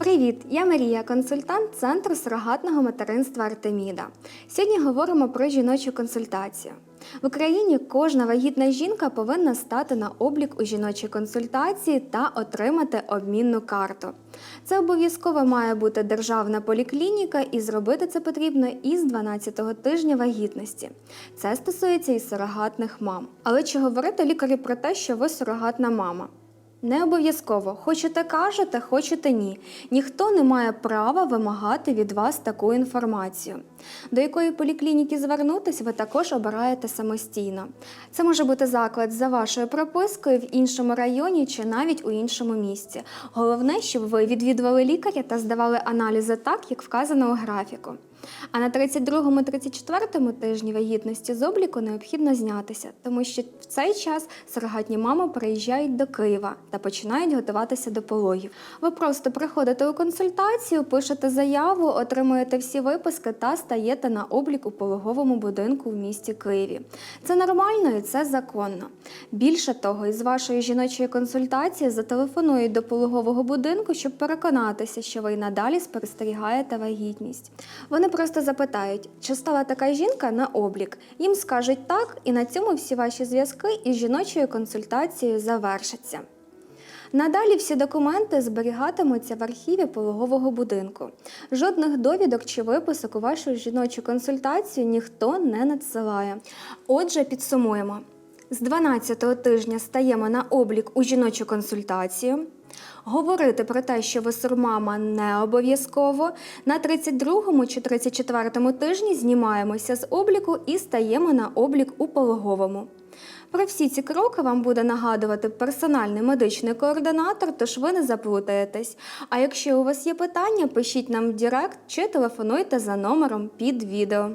Привіт, я Марія, консультант Центру сурогатного материнства Артеміда. Сьогодні говоримо про жіночу консультацію. В Україні кожна вагітна жінка повинна стати на облік у жіночій консультації та отримати обмінну карту. Це обов'язково має бути державна поліклініка, і зробити це потрібно із 12-го тижня вагітності. Це стосується і сурогатних мам. Але чи говорити лікарі про те, що ви сурогатна мама? Не обов'язково. Хочете кажете, хочете ні. Ніхто не має права вимагати від вас таку інформацію. До якої поліклініки звернутися, ви також обираєте самостійно. Це може бути заклад за вашою пропискою в іншому районі чи навіть у іншому місці. Головне, щоб ви відвідували лікаря та здавали аналізи так, як вказано у графіку. А на 32-34 тижні вагітності з обліку необхідно знятися, тому що в цей час сурогатні мами переїжджають до Києва та починають готуватися до пологів. Ви просто приходите у консультацію, пишете заяву, отримуєте всі виписки та стаєте на облік у пологовому будинку в місті Києві. Це нормально і це законно. Більше того, із вашої жіночої консультації зателефонують до пологового будинку, щоб переконатися, що ви й надалі спостерігаєте вагітність. Вони просто запитають, чи стала така жінка на облік. Їм скажуть так, і на цьому всі ваші зв'язки із жіночою консультацією завершаться. Надалі всі документи зберігатимуться в архіві пологового будинку. Жодних довідок чи виписок у вашу жіночу консультацію ніхто не надсилає. Отже, підсумуємо: з 12-го тижня стаємо на облік у жіночу консультацію. Говорити про те, що ви сурмама, не обов'язково. На 32-му чи 34-му тижні знімаємося з обліку і стаємо на облік у пологовому. Про всі ці кроки вам буде нагадувати персональний медичний координатор, тож ви не заплутаєтесь. А якщо у вас є питання, пишіть нам в Директ чи телефонуйте за номером під відео.